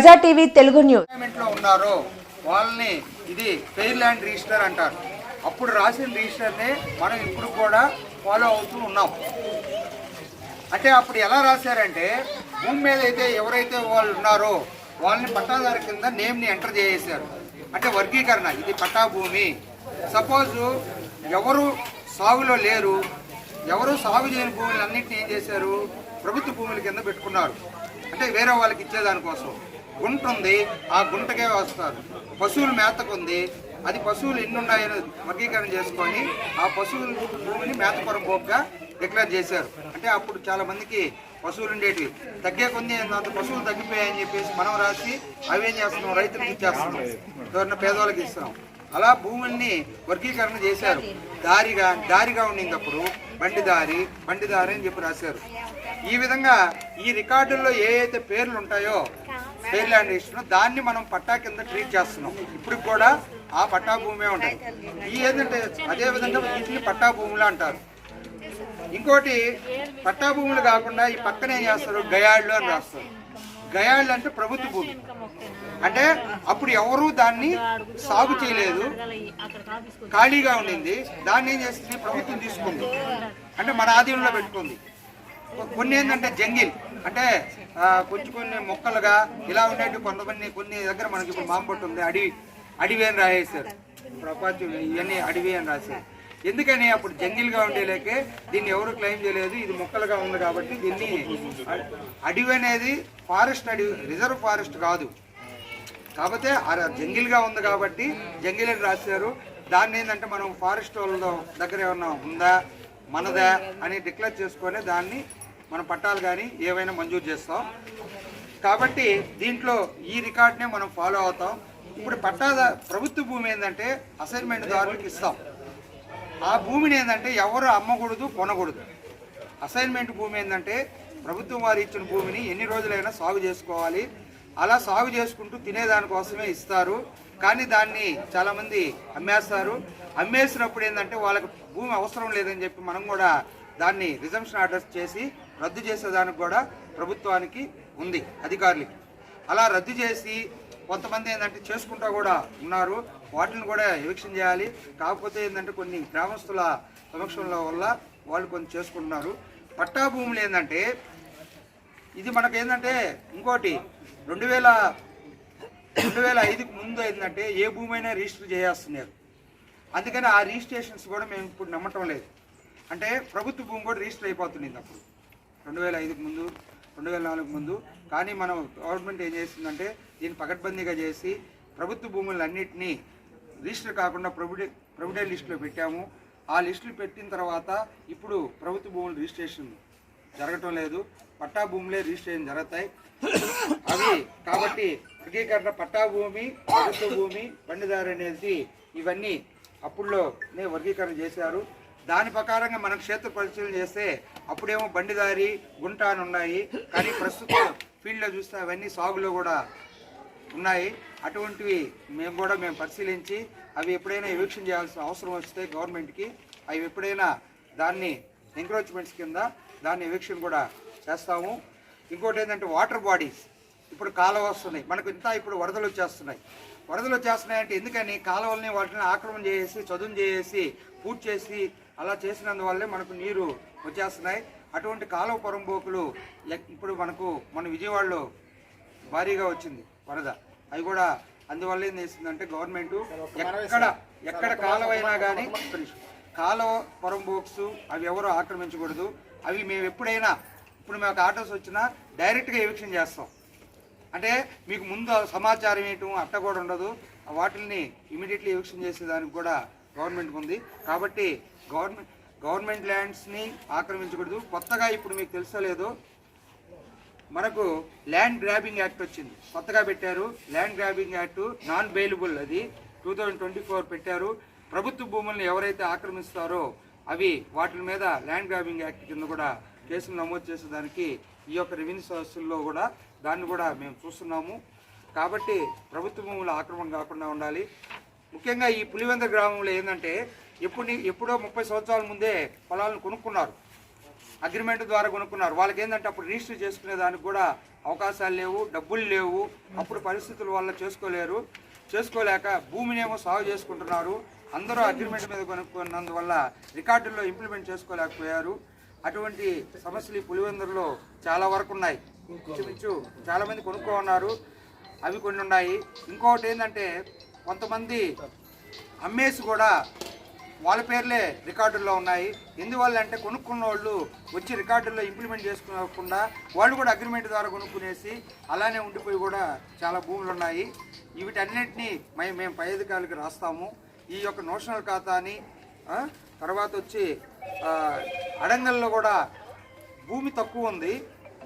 ప్రజా TV Telugu news. ఉన్నారో వాళ్ళని ఇది ఫెయిర్ ల్యాండ్ రిజిస్టర్ అంటారు. అప్పుడు రాసిన రిజిస్టర్ని మనం ఇప్పుడు కూడా ఫాలో అవుతూ ఉన్నాం. అంటే అప్పుడు ఎలా రాశారంటే భూమి మీద అయితే ఎవరైతే వాళ్ళు ఉన్నారో వాళ్ళని పట్టాదారు కింద నేమ్ని ఎంటర్ చేసేసారు అంటే వర్గీకరణ ఇది పట్టా భూమి సపోజ్ ఎవరు సాగులో లేరు ఎవరు సాగు చేయని భూములన్నింటినీ ఏం చేశారు? ప్రభుత్వ భూముల కింద పెట్టుకున్నారు. అంటే వేరే వాళ్ళకి ఇచ్చేదానికోసం. గుంట ఉంది ఆ గుంటకే వస్తారు. పశువుల మేతకు ఉంది అది పశువులు ఎన్ని ఉన్నాయని వర్గీకరణ చేసుకొని ఆ పశువుల భూమిని మేతపురం పోగ్గా డిక్లేర్ చేశారు. అంటే అప్పుడు చాలా మందికి పశువులు ఉండేటివి. తగ్గే కొన్ని అంత పశువులు తగ్గిపోయాయని చెప్పేసి మనం రాసి అవి ఏం చేస్తున్నాం? రైతులకు ఇచ్చేస్తున్నాం. ఎవరిన పేదవాళ్ళకి ఇస్తున్నాం. అలా భూముల్ని వర్గీకరణ చేశారు. దారిగా దారిగా ఉండింది అప్పుడు బండి దారి బండి దారి అని చెప్పి రాశారు. ఈ విధంగా ఈ రికార్డుల్లో ఏ అయితే పేర్లు ఉంటాయో పేర్ ల్యాండ్ రిజిస్టర్ దాన్ని మనం పట్టా కింద ట్రీట్ చేస్తున్నాం. ఇప్పుడు కూడా ఆ పట్టా భూమే ఉంటాయి ఈ ఏంటంటే అదే విధంగా వీటిని పట్టా భూములు అంటారు. ఇంకోటి పట్టా భూములు కాకుండా ఈ పక్కన ఏం చేస్తారు? గయాళ్ళు అని రాస్తారు. గయాళ్ళు అంటే ప్రభుత్వ భూమి. అంటే అప్పుడు ఎవరు దాన్ని సాగు చేయలేదు. ఖాళీగా ఉండింది. దాన్ని ఏం చేస్తుంది ప్రభుత్వం తీసుకుంది. అంటే మన ఆధీనంలో పెట్టుకుంది. కొన్ని ఏంటంటే జంగిల్. అంటే కొంచెం కొన్ని మొక్కలుగా ఇలా ఉండేవి కొంతమంది కొన్ని దగ్గర మనకి ఇప్పుడు మాంపట్టు ఉంది అడవి అడవి అని రాసేసారు ప్రపంచం ఇవన్నీ అడవి అని రాశారు ఎందుకని అప్పుడు జంగిల్గా ఉండేలేకే దీన్ని ఎవరు క్లెయిమ్ చేయలేదు ఇది మొక్కలుగా ఉంది కాబట్టి దీన్ని అడవి అనేది ఫారెస్ట్ అడవి రిజర్వ్ ఫారెస్ట్ కాదు. కాకపోతే ఆ జంగిల్గా ఉంది కాబట్టి జంగిల్ అని రాశారు దాన్ని ఏంటంటే మనం ఫారెస్ట్ వాళ్ళ దగ్గర ఏమన్నా ఉందా మనదా అని డిక్లేర్ చేసుకొని దాన్ని మన పట్టాలు కానీ ఏవైనా మంజూరు చేస్తాం. కాబట్టి దీంట్లో ఈ రికార్డ్నే మనం ఫాలో అవుతాం. ఇప్పుడు పట్టాద ప్రభుత్వ భూమి ఏంటంటే అసైన్మెంట్ దారులకు ఇస్తాం. ఆ భూమిని ఏంటంటే ఎవరు అమ్మకూడదు కొనకూడదు. అసైన్మెంట్ భూమి ఏంటంటే ప్రభుత్వం వారు ఇచ్చిన భూమిని ఎన్ని రోజులైనా సాగు చేసుకోవాలి. అలా సాగు చేసుకుంటూ తినేదానికోసమే ఇస్తారు. కానీ దాన్ని చాలామంది అమ్మేస్తారు. అమ్మేసినప్పుడు ఏంటంటే వాళ్ళకి భూమి అవసరం లేదని చెప్పి మనం కూడా దాన్ని రిజంప్షన్ ఆర్డర్స్ చేసి రద్దు చేసేదానికి కూడా ప్రభుత్వానికి ఉంది అధికారులకి. అలా రద్దు చేసి కొంతమంది ఏంటంటే చేసుకుంటా కూడా ఉన్నారు. వాటిని కూడా ఎవిక్షన్ చేయాలి. కాకపోతే ఏంటంటే కొన్ని గ్రామస్తుల సమక్షంలో వల్ల వాళ్ళు కొన్ని చేసుకుంటున్నారు. పట్టా భూములు ఏంటంటే ఇది మనకు ఏంటంటే ఇంకోటి రెండు వేల రెండు వేల ఐదుకు ముందు ఏంటంటే ఏ భూమి అయినా రిజిస్టర్ చేసేస్తున్నారు అందుకని ఆ రిజిస్ట్రేషన్స్ కూడా మేము ఇప్పుడు నమ్మటం లేదు. అంటే ప్రభుత్వ భూమి కూడా రిజిస్టర్ అయిపోతుంది అప్పుడు. రెండు వేల ఐదుకు ముందు రెండు వేల నాలుగు ముందు. కానీ మనం గవర్నమెంట్ ఏం చేసిందంటే దీన్ని పకడ్బందీగా చేసి ప్రభుత్వ భూములన్నింటినీ రిజిస్టర్ కాకుండా ప్రభుడే ప్రభుడే లిస్టులో పెట్టాము. ఆ లిస్టులు పెట్టిన తర్వాత ఇప్పుడు ప్రభుత్వ భూములు రిజిస్ట్రేషన్ జరగటం లేదు. పట్టా భూములే రిజిస్ట్రేషన్ జరుగుతాయి. అవి కాబట్టి వర్గీకరణ పట్టా భూమి ప్రభుత్వ భూమి బండిదారు అనేది ఇవన్నీ అప్పుడులోనే వర్గీకరణ చేశారు. దాని ప్రకారంగా మనం క్షేత్ర పరిశీలన చేస్తే అప్పుడేమో బండిదారి గుంట అని ఉన్నాయి కానీ ప్రస్తుతం ఫీల్డ్లో చూస్తే అవన్నీ సాగులో కూడా ఉన్నాయి. అటువంటివి మేము కూడా మేము పరిశీలించి అవి ఎప్పుడైనా ఎవిక్షన్ చేయాల్సిన అవసరం వస్తే గవర్నమెంట్కి అవి ఎప్పుడైనా దాన్ని ఎంక్రోచ్మెంట్స్ కింద దాన్ని ఎవిక్షన్ కూడా చేస్తాము. ఇంకోటి ఏంటంటే వాటర్ బాడీస్. ఇప్పుడు కాలువ వస్తున్నాయి. మనకు ఇంత ఇప్పుడు వరదలు వచ్చేస్తున్నాయి. వరదలు వచ్చేస్తున్నాయి అంటే ఎందుకని? కాలువల్ని వాటిని ఆక్రమణ చేసి చదును చేసి పూర్తి చేసి అలా చేసినందువల్లే మనకు నీరు వచ్చేస్తున్నాయి. అటువంటి కాలువ పొరంబోకులు ఎక్- ఇప్పుడు మనకు మన విజయవాడలో భారీగా వచ్చింది వరద. అవి కూడా అందువల్ల ఏం చేసిందంటే గవర్నమెంట్ ఎక్కడ ఎక్కడ కాలువ అయినా కానీ కాలువ పొరం బోక్స్ అవి ఎవరు ఆక్రమించకూడదు. అవి మేము ఎప్పుడైనా ఇప్పుడు మాకు ఆటోస్ వచ్చినా డైరెక్ట్గా ఎవిక్షన్ చేస్తాం. అంటే మీకు ముందు సమాచారం ఇవ్వటం అట్ట కూడా ఉండదు. వాటిని ఇమీడియట్లీ ఎవిక్షన్ చేసేదానికి కూడా గవర్నమెంట్కి ఉంది కాబట్టి గవర్నమెంట్ గవర్నమెంట్ ల్యాండ్స్ని ఆక్రమించకూడదు. కొత్తగా ఇప్పుడు మీకు తెలుసో లేదో మనకు ల్యాండ్ గ్రాబింగ్ యాక్ట్ వచ్చింది. కొత్తగా పెట్టారు. Land grabbing act non bailable అది. టూ థౌజండ్ ట్వంటీ ఫోర్ పెట్టారు. ప్రభుత్వ భూములను ఎవరైతే ఆక్రమిస్తారో అవి వాటి మీద ల్యాండ్ గ్రాబింగ్ యాక్ట్ కింద కూడా కేసులు నమోదు చేసేదానికి ఈ యొక్క రెవెన్యూ సదస్సుల్లో కూడా దాన్ని కూడా మేము చూస్తున్నాము. కాబట్టి ప్రభుత్వ భూముల ఆక్రమణ కాకుండా ఉండాలి. ముఖ్యంగా ఈ పులివెంద గ్రామంలో ఏంటంటే ఎప్పుడు ఎప్పుడో ముప్పై సంవత్సరాల ముందే పొలాలను కొనుక్కున్నారు. అగ్రిమెంట్ ద్వారా కొనుక్కున్నారు. వాళ్ళకి ఏంటంటే అప్పుడు రిజిస్టర్ చేసుకునే దానికి కూడా అవకాశాలు లేవు డబ్బులు లేవు. అప్పుడు పరిస్థితుల వల్ల చేసుకోలేరు. చేసుకోలేక భూమినేమో సాగు చేసుకుంటున్నారు. అందరూ అగ్రిమెంట్ మీద కొనుక్కున్నందువల్ల రికార్డుల్లో ఇంప్లిమెంట్ చేసుకోలేకపోయారు. అటువంటి సమస్యలు ఈ పులివెందులలో చాలా వరకు ఉన్నాయి. ఇంచుమించు చాలామంది కొనుక్కో ఉన్నారు అవి కొన్ని ఉన్నాయి. ఇంకొకటి ఏంటంటే కొంతమంది అమ్మేసి కూడా వాళ్ళ పేర్లే రికార్డుల్లో ఉన్నాయి. ఎందువల్ల అంటే కొనుక్కున్న వాళ్ళు వచ్చి రికార్డుల్లో ఇంప్లిమెంట్ చేసుకోకుండా వాళ్ళు కూడా అగ్రిమెంట్ ద్వారా కొనుక్కునేసి అలానే ఉండిపోయి కూడా చాలా భూములు ఉన్నాయి. వీటన్నిటినీ మేము మేము పై అధికారులకు రాస్తాము. ఈ యొక్క నోషనల్ ఖాతాని తర్వాత వచ్చి అడంగల్లో కూడా భూమి తక్కువ ఉంది.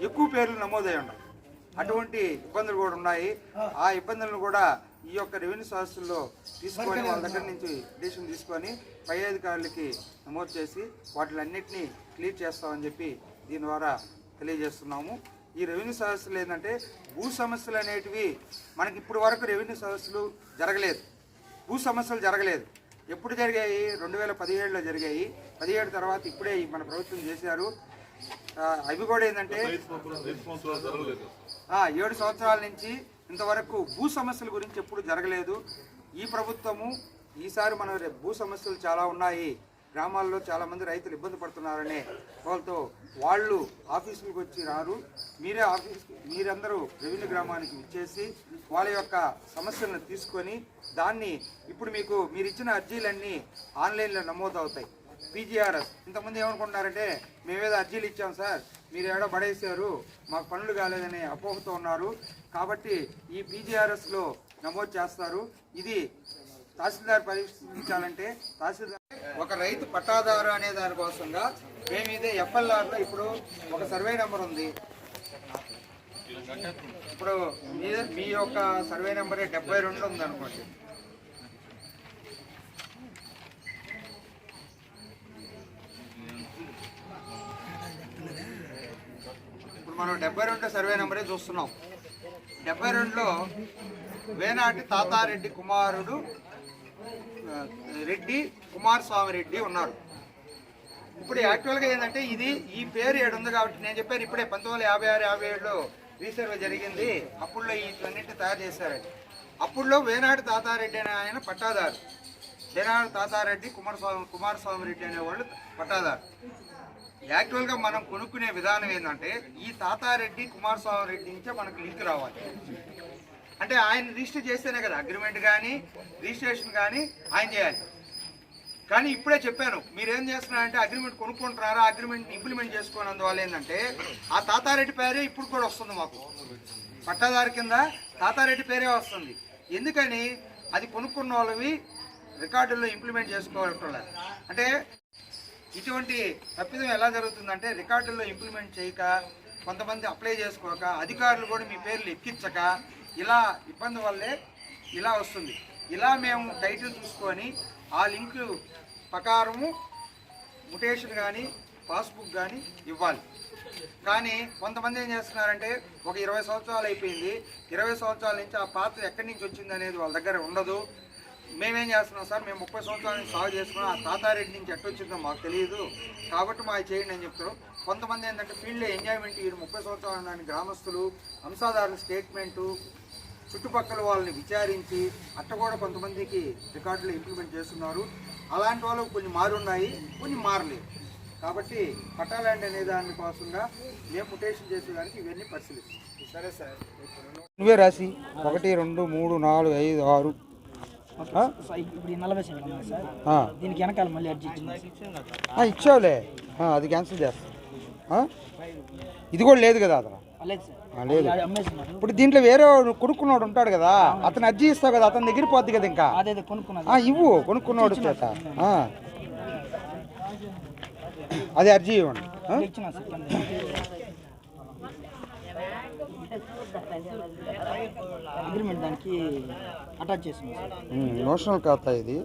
ఎక్కువ పేర్లు నమోదై ఉన్నాయి. అటువంటి ఇబ్బందులు కూడా ఉన్నాయి. ఆ ఇబ్బందులను కూడా ఈ యొక్క రెవెన్యూ సమస్యల్లో తీసుకొని వాళ్ళ దగ్గర నుంచి డిసిషన్ తీసుకొని పై అధికారులకి నమోదు చేసి వాటిలన్నింటినీ క్లియర్ చేస్తామని చెప్పి దీని ద్వారా తెలియజేస్తున్నాము. ఈ రెవెన్యూ సమస్యలు ఏంటంటే భూ సమస్యలు అనేటివి మనకి ఇప్పుడు వరకు రెవెన్యూ సమస్యలు జరగలేదు. భూ సమస్యలు జరగలేదు. ఎప్పుడు జరిగాయి? రెండు వేల పదిహేడులో జరిగాయి. పదిహేడు తర్వాత ఇప్పుడే మన ప్రభుత్వం చేశారు. అవి కూడా ఏంటంటే ఏడు సంవత్సరాల నుంచి ఇంతవరకు భూ సమస్యల గురించి ఎప్పుడు జరగలేదు. ఈ ప్రభుత్వము ఈసారి మన భూ సమస్యలు చాలా ఉన్నాయి. గ్రామాల్లో చాలామంది రైతులు ఇబ్బంది పడుతున్నారనే వాళ్ళతో వాళ్ళు ఆఫీసులకు వచ్చి రారు. మీరే ఆఫీస్ మీరందరూ రెవెన్యూ గ్రామానికి ఇచ్చేసి వాళ్ళ యొక్క సమస్యలను తీసుకొని దాన్ని ఇప్పుడు మీకు మీరు ఇచ్చిన అర్జీలన్నీ ఆన్లైన్లో నమోదు అవుతాయి. పీజీఆర్ఎస్. ఇంతమంది ఏమనుకుంటున్నారంటే మేమేదో అర్జీలు ఇచ్చాం సార్. మీరు ఎక్కడ పడేశారు మాకు పనులు కాలేదనే అపోహతో ఉన్నారు. కాబట్టి ఈ పీజీఆర్ఎస్లో నమోదు చేస్తారు. ఇది తహసీల్దార్ పరిశీలించాలంటే తహసీల్దార్ ఒక రైతు పట్టాదారు అనే దానికోసంగా మేము ఇదే ఎఫ్ఎల్ఆర్లో ఇప్పుడు ఒక సర్వే నెంబర్ ఉంది. ఇప్పుడు మీ మీ యొక్క సర్వే నెంబరే డెబ్బై రెండు ఉంది ఇప్పుడు మనం డెబ్బై రెండు సర్వే నెంబరే చూస్తున్నాం. డెబ్బై రెండులో వేనాటి తాతారెడ్డి కుమారుడు రెడ్డి కుమారస్వామి రెడ్డి ఉన్నారు. ఇప్పుడు యాక్చువల్గా ఏంటంటే ఇది ఈ పేరు ఏడు ఉంది కాబట్టి నేను చెప్పాను ఇప్పుడే పంతొమ్మిది వందల యాభై ఆరు యాభై ఏడులో రీసర్వే జరిగింది. అప్పుడులో ఇవన్నింటిని తయారు చేశారు. అప్పుడులో వేనాటి తాతారెడ్డి అనే ఆయన పట్టాదారు. వేనాటి తాతారెడ్డి కుమారస్వామి కుమారస్వామి రెడ్డి అనేవాళ్ళు పట్టాదారు. యాక్చువల్గా మనం కొనుక్కునే విధానం ఏంటంటే ఈ తాతారెడ్డి కుమారస్వామి రెడ్డి నుంచే మనకు లింక్ రావాలి. అంటే ఆయన రిజిస్టర్ చేస్తేనే కదా అగ్రిమెంట్ కానీ రిజిస్ట్రేషన్ కానీ ఆయన చేయాలి. కానీ ఇప్పుడే చెప్పాను మీరేం చేస్తున్నారంటే అగ్రిమెంట్ కొనుక్కుంటున్నారా అగ్రిమెంట్ ఇంప్లిమెంట్ చేసుకోనందువల్ల ఏంటంటే ఆ తాతారెడ్డి పేరే ఇప్పుడు కూడా వస్తుంది మాకు. పట్టాదారు కింద తాతారెడ్డి పేరే వస్తుంది. ఎందుకని? అది కొనుక్కున్న వాళ్ళవి రికార్డుల్లో ఇంప్లిమెంట్ చేసుకోవటం అంటే ఇటువంటి తప్పిదం ఎలా జరుగుతుందంటే రికార్డుల్లో ఇంప్లిమెంట్ చేయక కొంతమంది అప్లై చేసుకోక అధికారులు కూడా మీ పేర్లు ఎక్కించక ఇలా ఇబ్బంది వల్లే ఇలా వస్తుంది. ఇలా మేము టైటిల్ చూసుకొని ఆ లింక్ ప్రకారము ముటేషన్ కానీ పాస్బుక్ కానీ ఇవ్వాలి. కానీ కొంతమంది ఏం చేస్తున్నారంటే ఒక ఇరవై సంవత్సరాలు అయిపోయింది. ఇరవై సంవత్సరాల నుంచి ఆ పాత్ర ఎక్కడి నుంచి వచ్చింది అనేది వాళ్ళ దగ్గర ఉండదు. మేమేం చేస్తున్నాం సార్? మేము ముప్పై సంవత్సరాల నుంచి సాగు చేసుకున్నాం. ఆ తాతారెడ్డి నుంచి ఎట్టొచ్చిందో మాకు తెలియదు. కాబట్టి మా చేయండి అని చెప్తారు కొంతమంది ఏంటంటే ఫీల్డ్లో ఎంజాయ్మెంట్ ఈ ముప్పై సంవత్సరాలు ఉన్నాయని గ్రామస్తులు అంశాదారుల స్టేట్మెంటు చుట్టుపక్కల వాళ్ళని విచారించి అట్ట కూడా కొంతమందికి రికార్డులు ఇంప్లిమెంట్ చేస్తున్నారు. అలాంటి వాళ్ళు కొన్ని మారున్నాయి కొన్ని మారలేదు. కాబట్టి పట్టాలండి అనే దాని కోసంగా మేము ముటేషన్ చేసేదానికి ఇవన్నీ పరిశీలిస్తాం సరే సార్ నువ్వే రాసి ఒకటి రెండు మూడు నాలుగు ఐదు ఆరు. ఇచ్చావులే. అది క్యాన్సిల్ చేస్తా? ఇది కూడా లేదు కదా అతను. లేదు ఇప్పుడు దీంట్లో వేరే కొనుక్కున్నాడు ఉంటాడు కదా అతను అర్జీ ఇస్తావు కదా అతని దగ్గర పోద్ది కదా ఇంకా. ఇవ్వు కొనుక్కున్నాడు చేత. అది అర్జీ ఇవ్వండి ఆ? ఇచ్చిన సార్ కింద. అగ్రిమెంట్ దానికి అటాచ్ చేసింది నోషనల్ ఖాతా ఇది.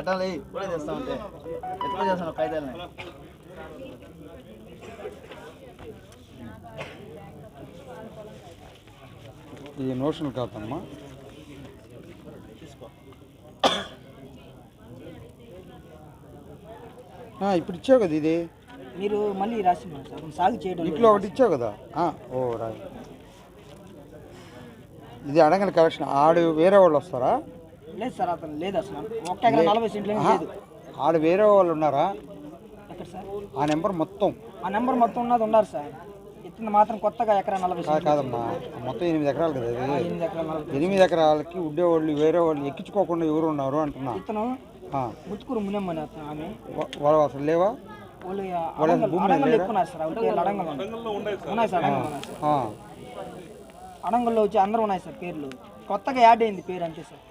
అటాలి ఇప్పుడే చేస్తా ఉంటే. ఎప్పుడు చేస్తాను ఖైదాలని ఇది నోషనల్ ఖాతా అమ్మా ఇప్పుడు ఇచ్చావు కదా ఇది. మీరు మళ్ళీ సార్. సాగు చేయడం. ఇంట్లో ఒకటి ఇచ్చావు కదా? ఓ రా ఇది అడగని కలెక్షన్. ఆడు వేరే వాళ్ళు వస్తారా? లేదు సార్ అతను లేదు అసలు. ఎకరా నలభై సెంట్లు ఏమీ లేదు. ఆడు వేరే వాళ్ళు ఉన్నారా? ఎక్కడ సార్? ఆ నెంబర్ మొత్తం. ఆ నెంబర్ మొత్తం ఉన్నది ఉన్నారు సార్. ఇతను మాత్రం కొత్తగా ఎకరా నలభై కాదు సెంట్లు కాదమ్మా. మొత్తం ఎనిమిది ఎకరాలు కదా ఇది? ఎనిమిది ఎకరా నలభై ఎనిమిది ఎకరాలకి ఉండేవాళ్ళు వేరే వాళ్ళు ఎక్కించుకోకుండా ఎవరు ఉన్నారు అంటున్నా. ఇతను ఆ, మునియమ్మని అతను ఆమె. వా- వాళ్ళు అసలు లేవా? వాళ్ళు అడంగల్ సార్ అవుతే అడంగల్ ఉన్నాయి. సార్. అడంగల్ ఉన్నాయి సార్. అడంగల్లో వచ్చి అందరూ ఉన్నాయి సార్ పేర్లు. కొత్తగా యాడ్ అయింది పేరు అంతే సార్.